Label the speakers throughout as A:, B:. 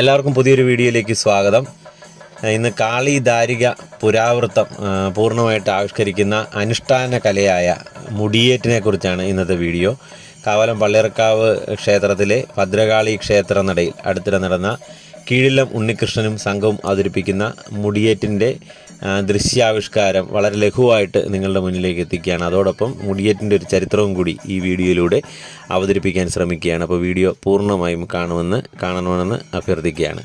A: എല്ലാവർക്കും പുതിയൊരു വീഡിയോയിലേക്ക് സ്വാഗതം. ഇന്ന് കാളി ദാരിക പുരാവൃത്തം പൂർണമായിട്ട് ആവിഷ്കരിക്കുന്ന അനുഷ്ഠാന കലയായ മുടിയേറ്റിനെ കുറിച്ചാണ് ഇന്നത്തെ വീഡിയോ. കാവലം പള്ളിയർക്കാവ് ക്ഷേത്രത്തിലെ ഭദ്രകാളി ക്ഷേത്ര നടയിൽ അടുത്തിടെ നടന്ന കീഴിലം ഉണ്ണികൃഷ്ണനും സംഘവും അവതരിപ്പിക്കുന്ന മുടിയേറ്റിന്റെ ദൃശ്യാവിഷ്കാരം വളരെ ലഘുവായിട്ട് നിങ്ങളുടെ മുന്നിലേക്ക് എത്തിക്കുകയാണ്. അതോടൊപ്പം മുടിയേറ്റിന്റെ ഒരു ചരിത്രവും കൂടി ഈ വീഡിയോയിലൂടെ അവതരിപ്പിക്കാൻ ശ്രമിക്കുകയാണ്. അപ്പോൾ വീഡിയോ പൂർണമായും കാണുമെന്ന് കാണണമെന്ന് അഭ്യർത്ഥിക്കുകയാണ്.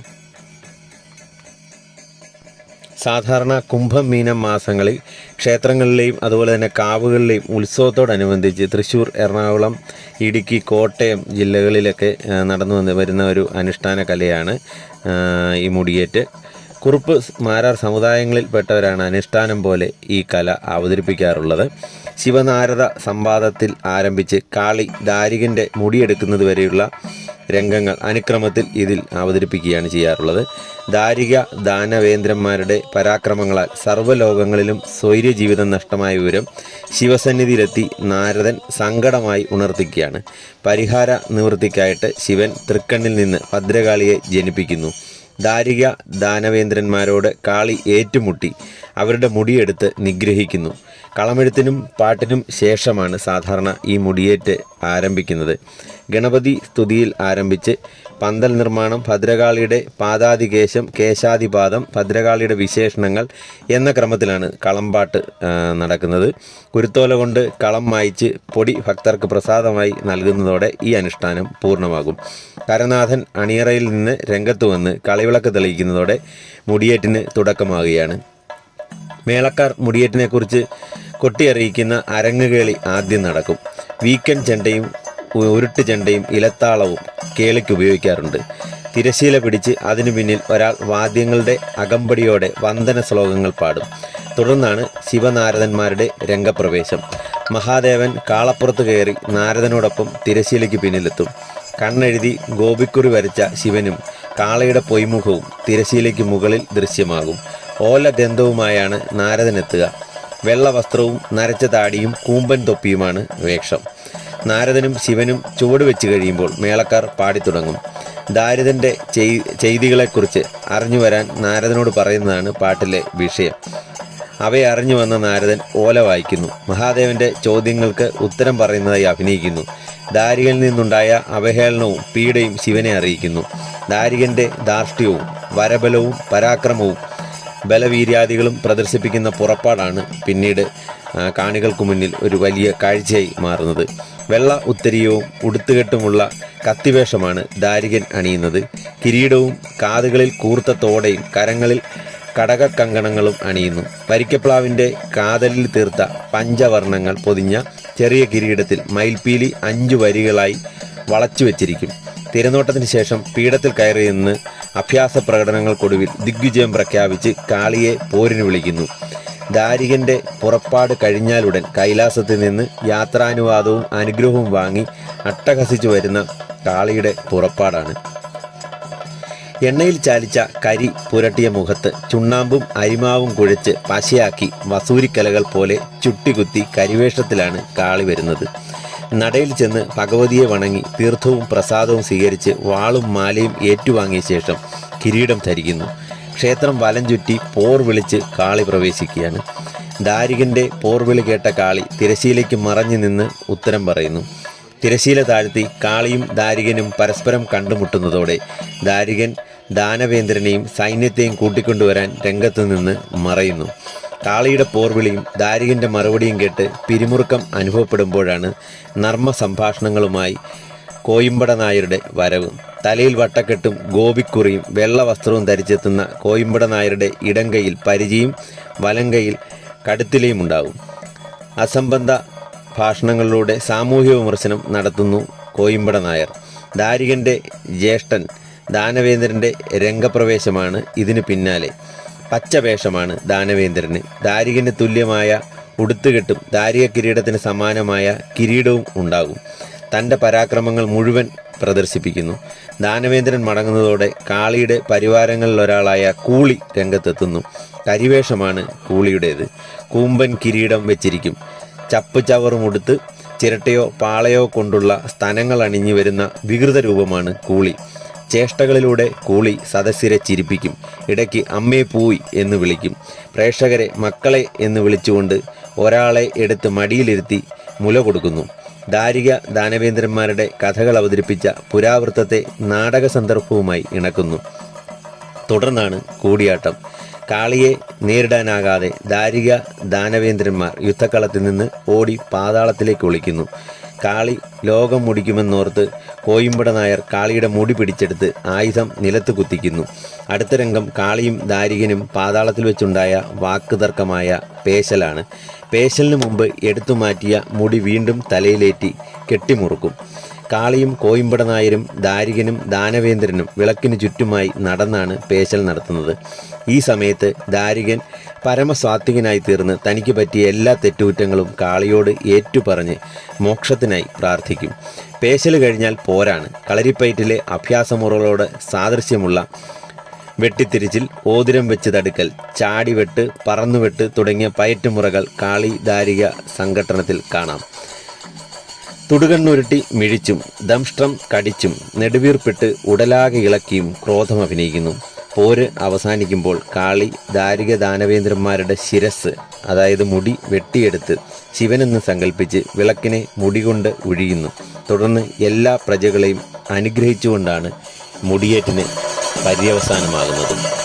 A: സാധാരണ കുംഭം മീനം മാസങ്ങളിൽ ക്ഷേത്രങ്ങളിലെയും അതുപോലെ തന്നെ കാവുകളിലെയും ഉത്സവത്തോടനുബന്ധിച്ച് തൃശ്ശൂർ എറണാകുളം ഇടുക്കി കോട്ടയം ജില്ലകളിലൊക്കെ നടന്നു വന്ന് വരുന്ന ഒരു അനുഷ്ഠാന കലയാണ് ഈ മുടിയേറ്റ്. കുറുപ്പ് മാരാർ സമുദായങ്ങളിൽപ്പെട്ടവരാണ് അനുഷ്ഠാനം പോലെ ഈ കല അവതരിപ്പിക്കാറുള്ളത്. ശിവനാരദ സംവാദത്തിൽ ആരംഭിച്ച് കാളി ദാരികന്റെ മുടിയെടുക്കുന്നത് വരെയുള്ള രംഗങ്ങൾ അനുക്രമത്തിൽ ഇതിൽ അവതരിപ്പിക്കുകയാണ് ചെയ്യാറുള്ളത്. ദാരിക ദാനവേന്ദ്രന്മാരുടെ പരാക്രമങ്ങളാൽ സർവലോകങ്ങളിലും സ്വൈര്യജീവിതം നഷ്ടമായ വിവരം ശിവസന്നിധിയിലെത്തി നാരദൻ സങ്കടമായി ഉണർത്തിക്കുകയാണ്. പരിഹാര നിവൃത്തിക്കായിട്ട് ശിവൻ തൃക്കണ്ണിൽ നിന്ന് ഭദ്രകാളിയെ ജനിപ്പിക്കുന്നു. ദാരിക ദാനവേന്ദ്രന്മാരോട് കാളി ഏറ്റുമുട്ടി. അവരുടെ മുടിയെടുത്ത് നിഗ്രഹിക്കുന്നു. കളമെഴുത്തിനും പാട്ടിനും ശേഷമാണ് സാധാരണ ഈ മുടിയേറ്റ് ആരംഭിക്കുന്നത്. ഗണപതി സ്തുതിയിൽ ആരംഭിച്ച് പന്തൽ നിർമ്മാണം ഭദ്രകാളിയുടെ പാദാതികേശം കേശാദിപാദം ഭദ്രകാളിയുടെ വിശേഷണങ്ങൾ എന്ന ക്രമത്തിലാണ് കളംപാട്ട് നടക്കുന്നത്. കുരുത്തോല കൊണ്ട് കളം മായ്ച്ച് പൊടി ഭക്തർക്ക് പ്രസാദമായി നൽകുന്നതോടെ ഈ അനുഷ്ഠാനം പൂർണമാകും. കരനാഥൻ അണിയറയിൽ നിന്ന് രംഗത്ത് വന്ന് കളിവിളക്ക് തെളിയിക്കുന്നതോടെ മുടിയേറ്റിന് തുടക്കമാകുകയാണ്. മേളക്കാർ മുടിയേറ്റിനെക്കുറിച്ച് കൊട്ടിയറിയിക്കുന്ന അരങ്ങുകേളി ആദ്യം നടക്കും. വീക്കെൻഡ് ചെണ്ടയും ഉരുട്ട് ചെണ്ടയും ഇലത്താളവും കേളിക്ക് ഉപയോഗിക്കാറുണ്ട്. തിരശീല പിടിച്ച് അതിനു പിന്നിൽ ഒരാൾ വാദ്യങ്ങളുടെ അകമ്പടിയോടെ വന്ദന ശ്ലോകങ്ങൾ പാടും. തുടർന്നാണ് ശിവനാരദന്മാരുടെ രംഗപ്രവേശം. മഹാദേവൻ കാളപ്പുറത്ത് കയറി നാരദനോടൊപ്പം തിരശീലയ്ക്ക് പിന്നിലെത്തും. കണ്ണെഴുതി ഗോപിക്കുറി വരച്ച ശിവനും കാളയുടെ പൊയ്മുഖവും തിരശീലയ്ക്ക് മുകളിൽ ദൃശ്യമാകും. ഓല ഗന്ധവുമായാണ് നാരദനെത്തുക. വെള്ള വസ്ത്രവും നരച്ച താടിയും കൂമ്പൻ തൊപ്പിയുമാണ് വേഷം. നാരദനും ശിവനും ചുവട് വെച്ച് കഴിയുമ്പോൾ മേളക്കാർ പാടിത്തുടങ്ങും. ദാരിദ്രന്റെ ചെയ് ചെയ്തികളെക്കുറിച്ച് അറിഞ്ഞു വരാൻ നാരദനോട് പറയുന്നതാണ് പാട്ടിലെ വിഷയം. അവയെ അറിഞ്ഞു വന്ന നാരദൻ ഓല വായിക്കുന്നു. മഹാദേവന്റെ ചോദ്യങ്ങൾക്ക് ഉത്തരം പറയുന്നതായി അഭിനയിക്കുന്നു. ദാരികനിൽ നിന്നുണ്ടായ അവഹേളനവും പീഡയും ശിവനെ അറിയിക്കുന്നു. ദാരികന്റെ ധാർഷ്ട്യവും വരബലവും പരാക്രമവും ബലവീര്യാദികളും പ്രദർശിപ്പിക്കുന്ന പുറപ്പാടാണ് പിന്നീട് കാണികൾക്ക് മുന്നിൽ ഒരു വലിയ കാഴ്ചയായി മാറുന്നത്. വെള്ള ഉത്തരീയവും ഉടുത്തുകെട്ടുമുള്ള കത്തിവേഷമാണ് ദാരികൻ അണിയുന്നത്. കിരീടവും കാതുകളിൽ കൂർത്ത തോടയും കരങ്ങളിൽ കടകക്കങ്കണങ്ങളും അണിയുന്നു. പരിക്കപ്ലാവിന്റെ കാതലിൽ തീർത്ത പഞ്ചവർണങ്ങൾ പൊതിഞ്ഞ ചെറിയ കിരീടത്തിൽ മയിൽപ്പീലി അഞ്ചു വരികളായി വളച്ചു വെച്ചിരിക്കും തിരനോട്ടത്തിന് ശേഷം പീഠത്തിൽ കയറി നിന്ന് അഭ്യാസ പ്രകടനങ്ങൾക്കൊടുവിൽ ദിഗ്വിജയം പ്രഖ്യാപിച്ച് കാളിയെ പോരിന് വിളിക്കുന്നു. ദാരികന്റെ പുറപ്പാട് കഴിഞ്ഞാലുടൻ കൈലാസത്തിൽ നിന്ന് യാത്രാനുവാദവും അനുഗ്രഹവും വാങ്ങി അട്ടഹസിച്ചു വരുന്ന കാളിയുടെ പുറപ്പാടാണ്. എണ്ണയിൽ ചാലിച്ച കരി പുരട്ടിയ മുഖത്ത് ചുണ്ണാമ്പും അരിമാവും കുഴച്ച് പശയാക്കി വസൂരിക്കലകൾ പോലെ ചുട്ടികുത്തി കരിവേഷത്തിലാണ് കാളി വരുന്നത്. നടയിൽ ചെന്ന് ഭഗവതിയെ വണങ്ങി തീർത്ഥവും പ്രസാദവും സ്വീകരിച്ച് വാളും മാലയും ഏറ്റുവാങ്ങിയ ശേഷം കിരീടം ധരിക്കുന്നു. ക്ഷേത്രം വലം ചുറ്റി പോർ വിളിച്ച് കാളി പ്രവേശിക്കുകയാണ്. പോർ പോർവിളി കേട്ട കാളി തിരശീലയ്ക്ക് മറഞ്ഞു നിന്ന് ഉത്തരം പറയുന്നു. തിരശീല താഴ്ത്തി കാളിയും ദാരികനും പരസ്പരം കണ്ടുമുട്ടുന്നതോടെ ദാരികൻ ദാനവേന്ദ്രനെയും സൈന്യത്തെയും കൂട്ടിക്കൊണ്ടുവരാൻ രംഗത്തു നിന്ന് മറയുന്നു. കാളിയുടെ പോർവിളിയും ദാരികന്റെ മറുപടിയും കേട്ട് പിരിമുറുക്കം അനുഭവപ്പെടുമ്പോഴാണ് നർമ്മ സംഭാഷണങ്ങളുമായി കോയിമ്പട നായരുടെ വരവ്. തലയിൽ വട്ടക്കെട്ടും ഗോപിക്കുറിയും വെള്ള വസ്ത്രവും ധരിച്ചെത്തുന്ന കോയിമ്പട നായരുടെ ഇടങ്കയിൽ പരിചയും വലങ്കയിൽ കടുത്തിലയും ഉണ്ടാവും. അസംബന്ധ ഭാഷണങ്ങളിലൂടെ സാമൂഹ്യ വിമർശനം നടത്തുന്നു കോയിമ്പട നായർ. ദാരികന്റെ ജ്യേഷ്ഠൻ ദാനവേന്ദ്രന്റെ രംഗപ്രവേശമാണ് ഇതിന് പിന്നാലെ. പച്ചവേഷമാണ് ദാനവേന്ദ്രന്. ദാരികന് തുല്യമായ ഉടുത്തുകെട്ടും ദാരിക കിരീടത്തിന് സമാനമായ കിരീടവും ഉണ്ടാകും. തന്റെ പരാക്രമങ്ങൾ മുഴുവൻ പ്രദർശിപ്പിക്കുന്നു. ദാനവേന്ദ്രൻ മടങ്ങുന്നതോടെ കാളിയുടെ പരിവാരങ്ങളിലൊരാളായ കൂളി രംഗത്തെത്തുന്നു. കരിവേഷമാണ് കൂളിയുടേത്. കൂമ്പൻ കിരീടം വെച്ചിരിക്കും. ചപ്പ് ചവറുമുടുത്ത് ചിരട്ടയോ പാളയോ കൊണ്ടുള്ള സ്തനങ്ങൾ അണിഞ്ഞു വരുന്ന വികൃത രൂപമാണ് കൂളി. ചേഷ്ടകളിലൂടെ കൂളി സദസ്യരെ ചിരിപ്പിക്കും. ഇടയ്ക്ക് അമ്മേ പോയി എന്ന് വിളിക്കും. പ്രേക്ഷകരെ മക്കളെ എന്ന് വിളിച്ചുകൊണ്ട് ഒരാളെ എടുത്ത് മടിയിലിരുത്തി മുല കൊടുക്കുന്നു. ദാരിക ദാനവേന്ദ്രന്മാരുടെ കഥകൾ അവതരിപ്പിച്ച പുരാവൃത്തത്തെ നാടക സന്ദർഭവുമായി ഇണക്കുന്നു. തുടർന്നാണ് കൂടിയാട്ടം. കാളിയെ നേരിടാനാകാതെ ദാരിക ദാനവേന്ദ്രന്മാർ യുദ്ധക്കളത്തിൽ നിന്ന് ഓടി പാതാളത്തിലേക്ക് ഒളിക്കുന്നു. കാളി ലോകം മുടിക്കുമെന്നോർത്ത് കോയിമ്പട നായർ കാളിയുടെ മുടി പിടിച്ചെടുത്ത് ആയുധം നിലത്ത് കുത്തിക്കുന്നു. അടുത്ത രംഗം കാളിയും ദാരികനും പാതാളത്തിൽ വെച്ചുണ്ടായ വാക്കുതർക്കമായ പേശലാണ്. പേശലിന് മുമ്പ് എടുത്തു മാറ്റിയ മുടി വീണ്ടും തലയിലേറ്റി കെട്ടിമുറുക്കും. കാളിയും കോയിമ്പട നായരും ദാരികനും ദാനവേന്ദ്രനും വിളക്കിന് ചുറ്റുമായി നടന്നാണ് പേശൽ നടത്തുന്നത്. ഈ സമയത്ത് ദാരികൻ പരമസ്വാത്വികനായി തീർന്ന് തനിക്ക് പറ്റിയ എല്ലാ തെറ്റുകുറ്റങ്ങളും കാളിയോട് ഏറ്റുപറഞ്ഞ് മോക്ഷത്തിനായി പ്രാർത്ഥിക്കും. പേശൽ കഴിഞ്ഞാൽ പോരാണ്. കളരിപ്പയറ്റിലെ അഭ്യാസമുറകളോട് സാദൃശ്യമുള്ള വെട്ടിത്തിരിച്ചിൽ ഓതിരം വെച്ച് തടുക്കൽ ചാടിവെട്ട് പറന്നുവെട്ട് തുടങ്ങിയ പയറ്റുമുറകൾ കാളി ദാരിക സംഘട്ടനത്തിൽ കാണാം. തുടുകണ്ണുരുട്ടി മിഴിച്ചും ദംഷ്ട്രം കടിച്ചും നെടുവീർപ്പിട്ട് ഉടലാകെ ഇളക്കിയും ക്രോധം അഭിനയിക്കുന്നു. പോര് അവസാനിക്കുമ്പോൾ കാളി ദാരിക ദാനവേന്ദ്രന്മാരുടെ ശിരസ് അതായത് മുടി വെട്ടിയെടുത്ത് ശിവനെന്ന് സങ്കല്പിച്ച് വിളക്കിനെ മുടി കൊണ്ട് ഒഴിയുന്നു തുടർന്ന് എല്ലാ പ്രജകളെയും അനുഗ്രഹിച്ചുകൊണ്ടാണ് മുടിയേറ്റിന് പര്യവസാനമാകുന്നത്.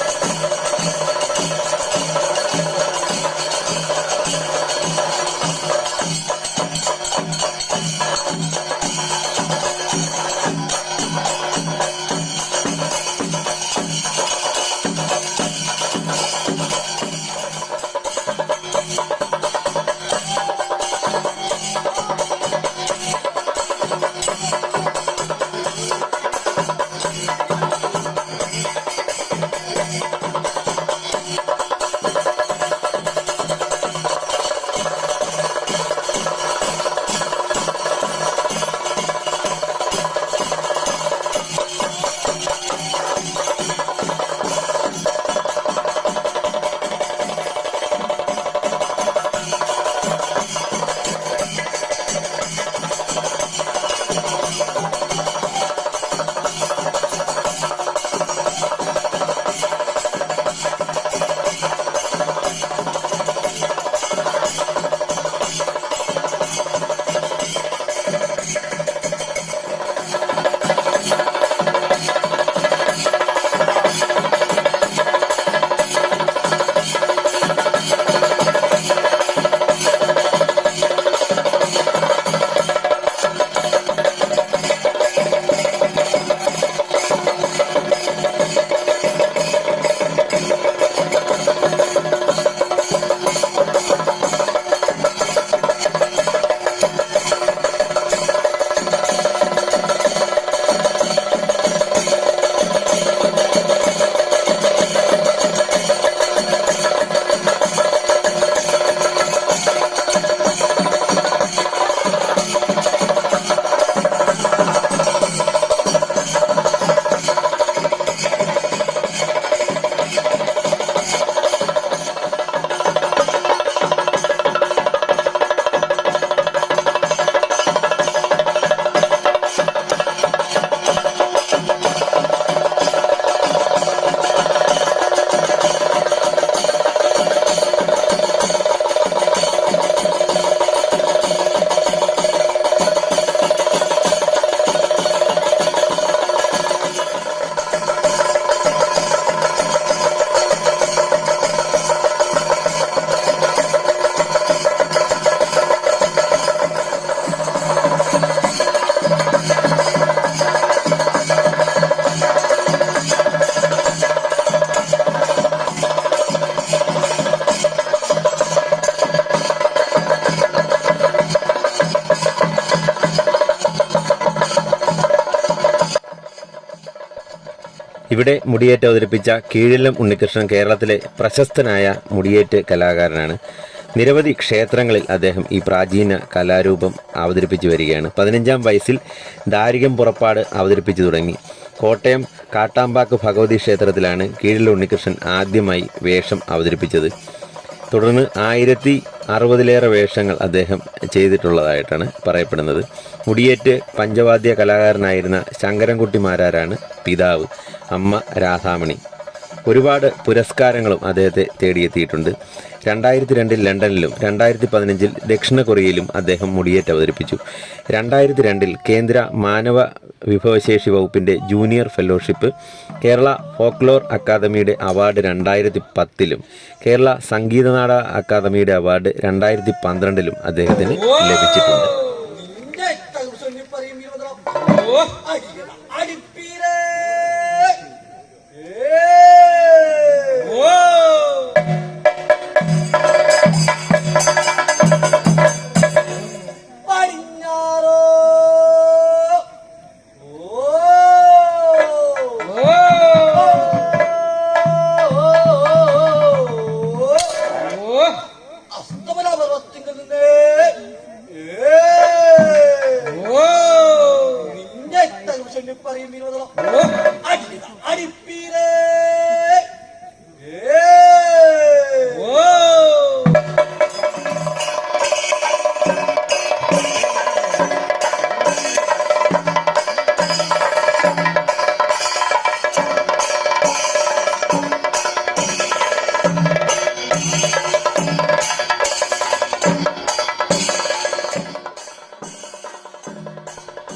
A: ഇവിടെ മുടിയേറ്റ് അവതരിപ്പിച്ച കീഴിലും ഉണ്ണികൃഷ്ണൻ കേരളത്തിലെ പ്രശസ്തനായ മുടിയേറ്റ് കലാകാരനാണ്. നിരവധി ക്ഷേത്രങ്ങളിൽ അദ്ദേഹം ഈ പ്രാചീന കലാരൂപം അവതരിപ്പിച്ചു വരികയാണ്. പതിനഞ്ചാം വയസ്സിൽ ദാരികം പുറപ്പാട് അവതരിപ്പിച്ചു തുടങ്ങി. കോട്ടയം കാട്ടാമ്പാക്ക് ഭഗവതി ക്ഷേത്രത്തിലാണ് കീഴിൽ ഉണ്ണികൃഷ്ണൻ ആദ്യമായി വേഷം അവതരിപ്പിച്ചത്. തുടർന്ന് ആയിരത്തി അറുപതിലേറെ വേഷങ്ങൾ അദ്ദേഹം ചെയ്തിട്ടുള്ളതായിട്ടാണ് പറയപ്പെടുന്നത്. മുടിയേറ്റ് പഞ്ചവാദ്യ കലാകാരനായിരുന്ന ശങ്കരൻകുട്ടി മാരാരാണ് പിതാവ്. അമ്മ രാധാമണി. ഒരുപാട് പുരസ്കാരങ്ങളും അദ്ദേഹത്തെ തേടിയെത്തിയിട്ടുണ്ട്. രണ്ടായിരത്തി രണ്ടിൽ ലണ്ടനിലും രണ്ടായിരത്തി പതിനഞ്ചിൽ ദക്ഷിണ കൊറിയയിലും അദ്ദേഹം മുടിയേറ്റ് അവതരിപ്പിച്ചു. രണ്ടായിരത്തി രണ്ടിൽ കേന്ദ്ര മാനവ വിഭവശേഷി വകുപ്പിന്റെ ജൂനിയർ ഫെലോഷിപ്പ് കേരള ഫോക്ലോർ അക്കാദമിയുടെ അവാർഡ് രണ്ടായിരത്തി പത്തിലും കേരള സംഗീത നാട അക്കാദമിയുടെ അവാർഡ് രണ്ടായിരത്തി പന്ത്രണ്ടിലും അദ്ദേഹത്തിന് ലഭിച്ചിട്ടുണ്ട്.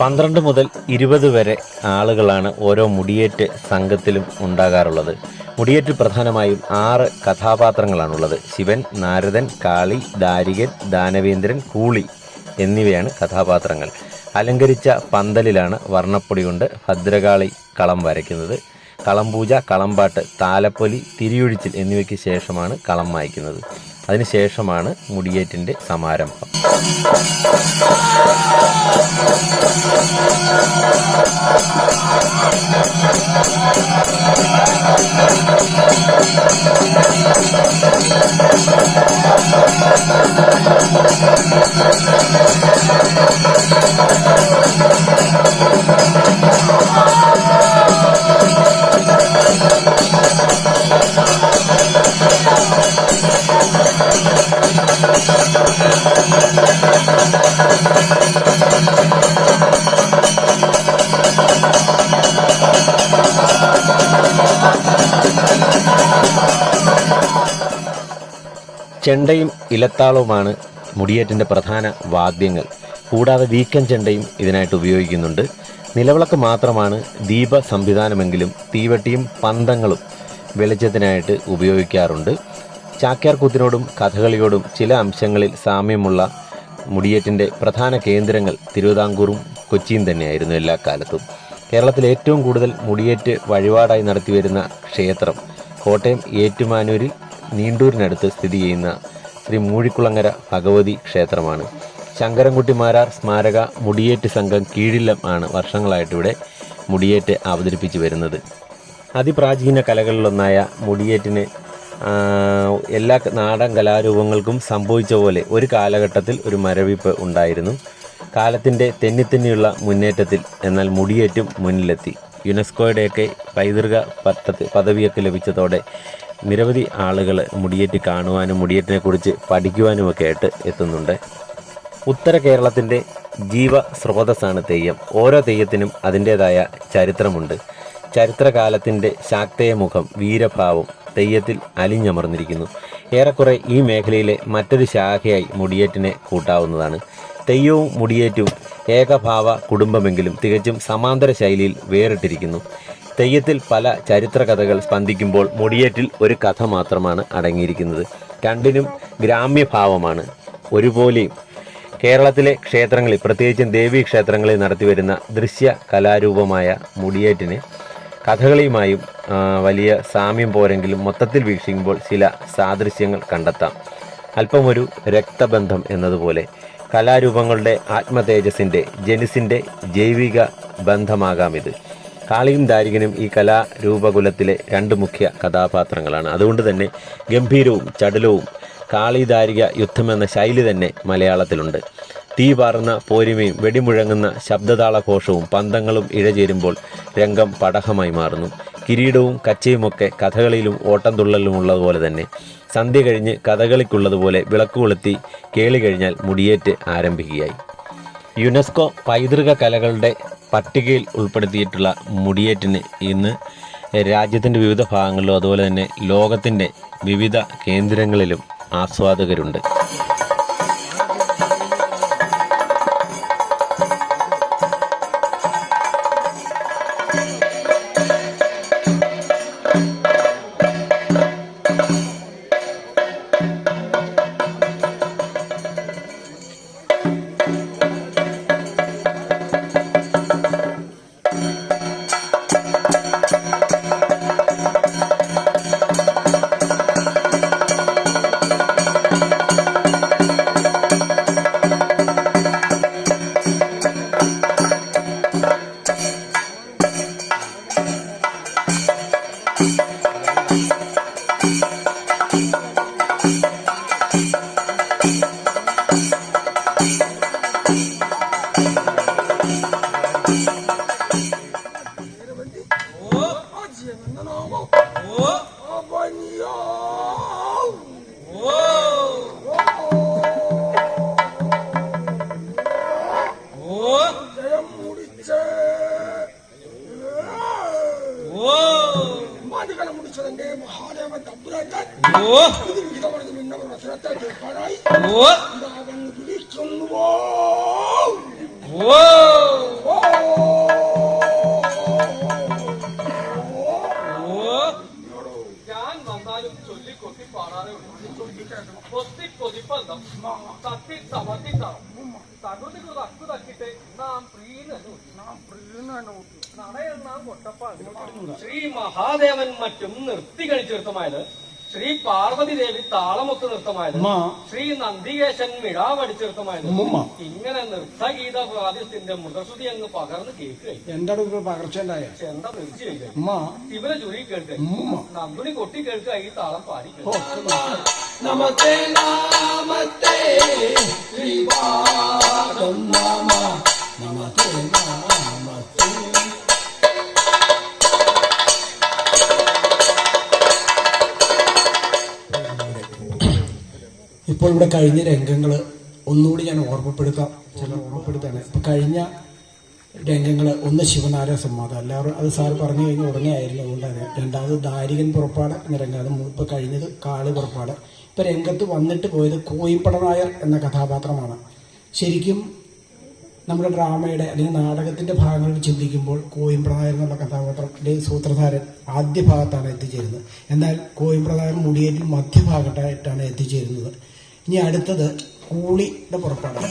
A: പന്ത്രണ്ട് മുതൽ ഇരുപത് വരെ ആളുകളാണ് ഓരോ മുടിയേറ്റ് സംഘത്തിലും ഉണ്ടാകാറുള്ളത്. മുടിയേറ്റ് പ്രധാനമായും ആറ് കഥാപാത്രങ്ങളാണുള്ളത്. ശിവൻ നാരദൻ കാളി ദാരികൻ ദാനവേന്ദ്രൻ കൂളി എന്നിവയാണ് കഥാപാത്രങ്ങൾ. അലങ്കരിച്ച പന്തലിലാണ് വർണപ്പൊടി കൊണ്ട് ഭദ്രകാളി കളം വരയ്ക്കുന്നത്. കളംപൂജ കളംപാട്ട് താലപ്പൊലി തിരിയൊഴിച്ചിൽ എന്നിവയ്ക്ക് ശേഷമാണ് കളം വായിക്കുന്നത് അതിനുശേഷമാണ് മുടിയേറ്റിന്റെ സമാരംഭം. ചെണ്ടയും ഇലത്താളവുമാണ് മുടിയേറ്റിന്റെ പ്രധാന വാദ്യങ്ങൾ. കൂടാതെ വീക്കൻ ചെണ്ടയും ഇതിനായിട്ട് ഉപയോഗിക്കുന്നുണ്ട്. നിലവിളക്ക് മാത്രമാണ് ദീപ സംവിധാനമെങ്കിലും തീവട്ടിയും പന്തങ്ങളും വെളിച്ചത്തിനായിട്ട് ഉപയോഗിക്കാറുണ്ട്. ചാക്യാർകൂത്തിനോടും കഥകളിയോടും ചില അംശങ്ങളിൽ സാമ്യമുള്ള മുടിയേറ്റിന്റെ പ്രധാന കേന്ദ്രങ്ങൾ തിരുവിതാംകൂറും കൊച്ചിയും തന്നെയായിരുന്നു എല്ലാ കാലത്തും. കേരളത്തിൽ ഏറ്റവും കൂടുതൽ മുടിയേറ്റ് വഴിപാടായി നടത്തിവരുന്ന ക്ഷേത്രം കോട്ടയം ഏറ്റുമാനൂരിൽ നീണ്ടൂരിനടുത്ത് സ്ഥിതി ചെയ്യുന്ന ശ്രീ മൂഴിക്കുളങ്ങര ഭഗവതി ക്ഷേത്രമാണ്. ശങ്കരൻകുട്ടി മാരാർ സ്മാരക മുടിയേറ്റ് സംഘം കീഴില്ലം ആണ് വർഷങ്ങളായിട്ട് ഇവിടെ മുടിയേറ്റ് അവതരിപ്പിച്ചു വരുന്നത്. അതിപ്രാചീന കലകളിലൊന്നായ മുടിയേറ്റിന് എല്ലാ നാടൻ കലാരൂപങ്ങൾക്കും സംഭവിച്ച പോലെ ഒരു കാലഘട്ടത്തിൽ ഒരു മരവിപ്പ് ഉണ്ടായിരുന്നു. കാലത്തിന്റെ തെന്നിത്തെന്നിയുള്ള മുന്നേറ്റത്തിൽ എന്നാൽ മുടിയേറ്റും മുന്നിലെത്തി. യുനെസ്കോയുടെയൊക്കെ പൈതൃക പദ്ധതി പദവിയൊക്കെ ലഭിച്ചതോടെ നിരവധി ആളുകൾ മുടിയേറ്റ് കാണുവാനും മുടിയേറ്റിനെ മുടിയേറ്റിനെക്കുറിച്ച് പഠിക്കുവാനുമൊക്കെ ആയിട്ട് എത്തുന്നുണ്ട്. ഉത്തര കേരളത്തിന്റെ ജീവ സ്രോതസ്സാണ് തെയ്യം. ഓരോ തെയ്യത്തിനും അതിന്റേതായ ചരിത്രമുണ്ട്. ചരിത്രകാലത്തിന്റെ ശാക്തേയ മുഖം വീരഭാവം തെയ്യത്തിൽ അലിഞ്ഞമർന്നിരിക്കുന്നു. ഏറെക്കുറെ ഈ മേഖലയിലെ മറ്റൊരു ശാഖയായി മുടിയേറ്റിനെ കൂട്ടാവുന്നതാണ്. തെയ്യവും മുടിയേറ്റും ഏകഭാവ കുടുംബമെങ്കിലും തികച്ചും സമാന്തര ശൈലിയിൽ വേറിട്ടിരിക്കുന്നു. തെയ്യത്തിൽ പല ചരിത്ര കഥകൾ സ്പന്ദിക്കുമ്പോൾ മുടിയേറ്റിൽ ഒരു കഥ മാത്രമാണ് അടങ്ങിയിരിക്കുന്നത്. രണ്ടിനും ഗ്രാമ്യഭാവമാണ്. ഒരുപോലെയും കേരളത്തിലെ ക്ഷേത്രങ്ങളിൽ പ്രത്യേകിച്ചും ദേവീ ക്ഷേത്രങ്ങളിൽ നടത്തിവരുന്ന ദൃശ്യ കലാരൂപമായ മുടിയേറ്റിന് കഥകളിയുമായും വലിയ സാമ്യം പോരെങ്കിലും മൊത്തത്തിൽ വീക്ഷിക്കുമ്പോൾ ചില സാദൃശ്യങ്ങൾ കണ്ടെത്താം. അല്പമൊരു രക്തബന്ധം എന്നതുപോലെ കലാരൂപങ്ങളുടെ ആത്മതേജസിന്റെ ജനിസിന്റെ ജൈവിക ബന്ധമാകാം ഇത്. കാളിയും ദാരികനും ഈ കലാരൂപകുലത്തിലെ രണ്ട് മുഖ്യ കഥാപാത്രങ്ങളാണ്. അതുകൊണ്ട് തന്നെ ഗംഭീരവും ചടുലവും കാളി ദാരിക യുദ്ധമെന്ന ശൈലി തന്നെ മലയാളത്തിലുണ്ട്. തീ പാറുന്ന പോരിമയും വെടിമുഴങ്ങുന്ന ശബ്ദതാളഘോഷവും പന്തങ്ങളും ഇഴചേരുമ്പോൾ രംഗം പടഹമായി മാറുന്നു. കിരീടവും കച്ചയുമൊക്കെ കഥകളിയിലും ഓട്ടംതുള്ളലിലും ഉള്ളതുപോലെ തന്നെ. സന്ധ്യ കഴിഞ്ഞ് കഥകളിക്കുള്ളതുപോലെ വിളക്ക് കൊളുത്തി കേളി കഴിഞ്ഞാൽ മുടിയേറ്റ് ആരംഭിക്കുകയായി. യുനെസ്കോ പൈതൃക കലകളുടെ പട്ടികയിൽ ഉൾപ്പെടുത്തിയിട്ടുള്ള മുടിയേറ്റിന് ഇന്ന് രാജ്യത്തിന്റെ വിവിധ ഭാഗങ്ങളിലും അതുപോലെ തന്നെ ലോകത്തിന്റെ വിവിധ കേന്ദ്രങ്ങളിലും ആസ്വാദകരുണ്ട്.
B: ശ്രീ മഹാദേവൻ മറ്റും നിർത്തി കഴിച്ചെടുത്തമായത് ശ്രീ പാർവതി ദേവി താളമൊത്ത് നൃത്തമായത്. ശ്രീ നന്ദികേശൻ മിഴാവടിച്ചെടുത്തമായത് ഇങ്ങനെ നൃത്തഗീത വാദ്യത്തിന്റെ മൃതശ്രുതി അങ്ങ് പകർന്ന് കേൾക്കുക
C: എന്താണ് ഒരു
B: പകർച്ച
C: എന്താ
B: ഇവരെ ചുരി കേൾക്കുക നന്ദുനി കൊട്ടി കേൾക്കുക ഈ താളം പാടി
C: നമസ്തേ നാമത്തെ ശ്രീപാദം നമ. ഇപ്പോൾ ഇവിടെ കഴിഞ്ഞ രംഗങ്ങൾ ഒന്നുകൂടി ഞാൻ ഓർമ്മപ്പെടുത്താം. ചില ഓർമ്മപ്പെടുത്താണ്. ഇപ്പം കഴിഞ്ഞ രംഗങ്ങൾ ഒന്ന് ശിവനാരായ സംവാദം എല്ലാവരും അത് സാർ പറഞ്ഞു കഴിഞ്ഞാൽ ഉടനെ ആയിരുന്നു അതുകൊണ്ടാണ്. രണ്ടാമത് ദാരികൻ പുറപ്പാട് എന്ന രംഗം. അത് മു- കഴിഞ്ഞത് കാളി പുറപ്പാട്. ഇപ്പം രംഗത്ത് വന്നിട്ട് പോയത് കോയിപ്പട നായർ എന്ന കഥാപാത്രമാണ്. ശരിക്കും നമ്മുടെ ഡ്രാമയുടെ അല്ലെങ്കിൽ നാടകത്തിന്റെ ഭാഗങ്ങൾ ചിന്തിക്കുമ്പോൾ കോയിമ്പ്രനായർ എന്നുള്ള കഥാപാത്രത്തിന്റെ സൂത്രധാരൻ ആദ്യ ഭാഗത്താണ് എത്തിച്ചേരുന്നത്. എന്നാൽ കോയിമ്പ്രനായർ മുടിയേറ്റിൽ മധ്യഭാഗത്തായിട്ടാണ് എത്തിച്ചേരുന്നത്. ഇനി അടുത്തത് കൂളിയുടെ പുറപ്പാടാണ്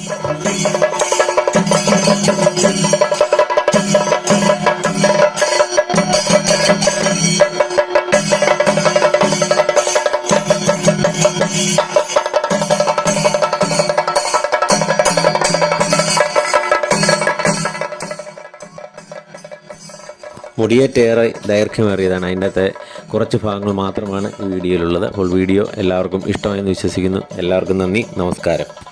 A: മുടിയേറ്റേറെ ദൈർഘ്യമേറിയതാണ്. അതിന്റെ അകത്തെ കുറച്ച് ഭാഗങ്ങൾ മാത്രമാണ് ഈ വീഡിയോയിലുള്ളത്. അപ്പോൾ വീഡിയോ എല്ലാവർക്കും ഇഷ്ടമായെന്ന് വിശ്വസിക്കുന്നു. എല്ലാവർക്കും നന്ദി. നമസ്കാരം.